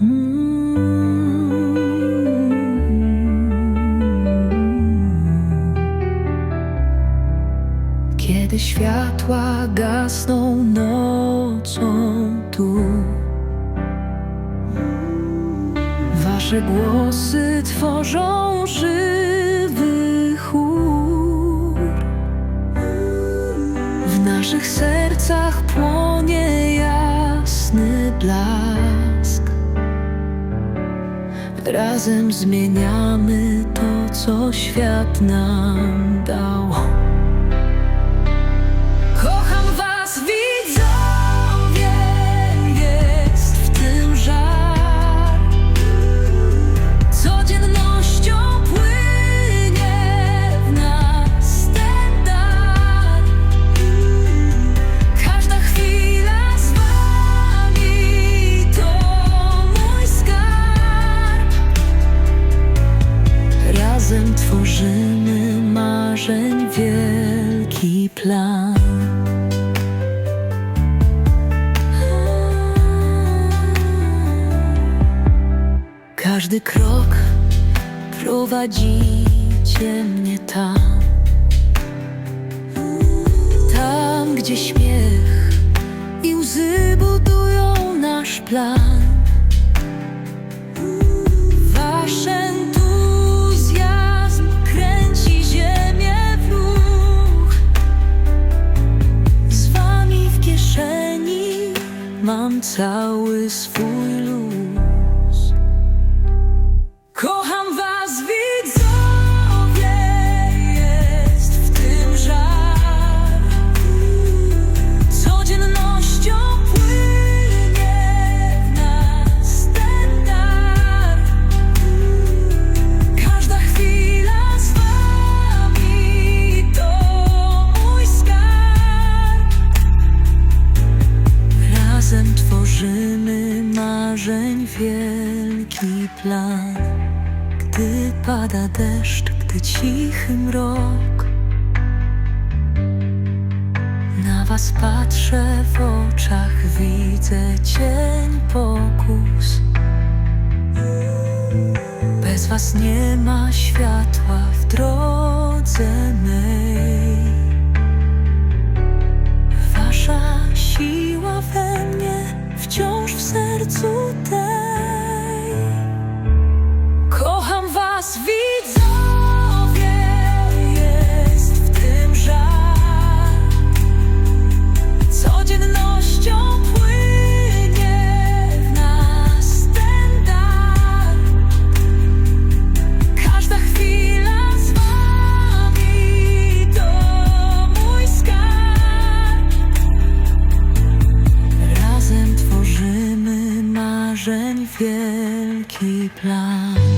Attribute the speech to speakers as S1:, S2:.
S1: Hmm. Kiedy światła gasną nocą tu Wasze głosy tworzą żywy chór. W naszych sercach płonie jasny blask. Razem zmieniamy to, co świat nam dał plan. Każdy krok prowadzicie mnie tam. Tam, gdzie śmiech i łzy budują nasz plan. I was fooling. Tworzymy marzeń wielki plan. Gdy pada deszcz, gdy cichy mrok. Na was patrzę w oczach, widzę cień pokus. Bez was nie ma światła Razem tworzymy marzeń wielki plan.